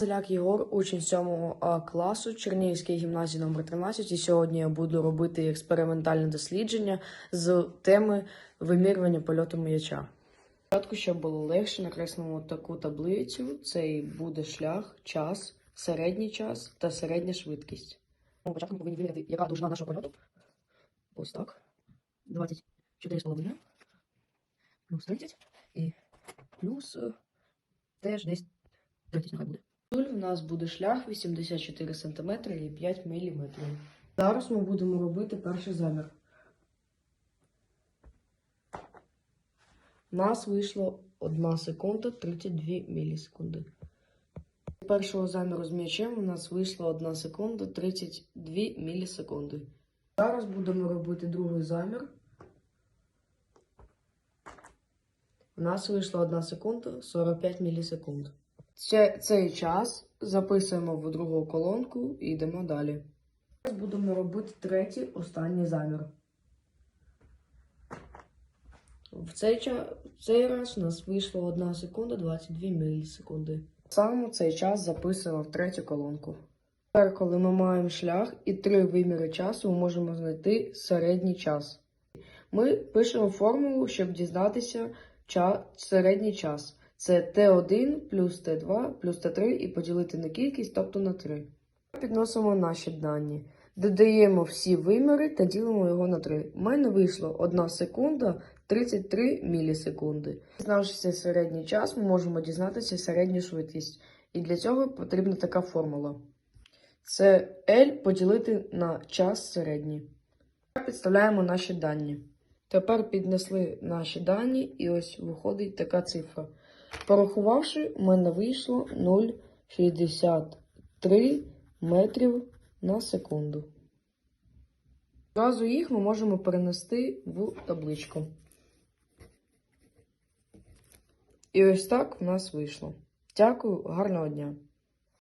Зеляк Єгор, учень 7 класу Чернігівської гімназії номер 13 і сьогодні я буду робити експериментальне дослідження з теми вимірювання польоту м'яча. Спочатку, щоб було легше, накреслимо таку таблицю. Це і буде шлях, час, середній час та середня швидкість. Спочатку ми повинні виміряти, яка довжина нашого польоту. Ось так. 24,5 плюс 30 і плюс е, теж десь 30 нехай буде. Нуль у нас буде шлях 84 см і 5 мм. Зараз ми будемо робити перший замір. У нас вийшло 1 секунда 32 мілісекунди. З першого заміру з м'ячем у нас вийшло 1 секунда 32 мілісекунди. Зараз будемо робити другий замір. У нас вийшло 1 секунда 45 мілісекунд. Це, цей час записуємо в другу колонку і йдемо далі. Зараз будемо робити третій останній замір. В цей, в цей раз у нас вийшло 1 секунда 22 мілісекунди. Саме цей час записуємо в третю колонку. Тепер, коли ми маємо шлях і три виміри часу, ми можемо знайти середній час. Ми пишемо формулу, щоб дізнатися середній час. Це Т1 плюс Т2 плюс Т3 і поділити на кількість, тобто на 3. Підносимо наші дані. Додаємо всі виміри та ділимо його на 3. У мене вийшло 1 секунда 33 мілісекунди. Знавши середній час, ми можемо дізнатися середню швидкість. І для цього потрібна така формула. Це L поділити на час середній. Підставляємо наші дані. Тепер піднесли наші дані, і ось виходить така цифра. Порахувавши, в мене вийшло 0,63 метрів на секунду. Зразу їх ми можемо перенести в табличку. І ось так в нас вийшло. Дякую, гарного дня!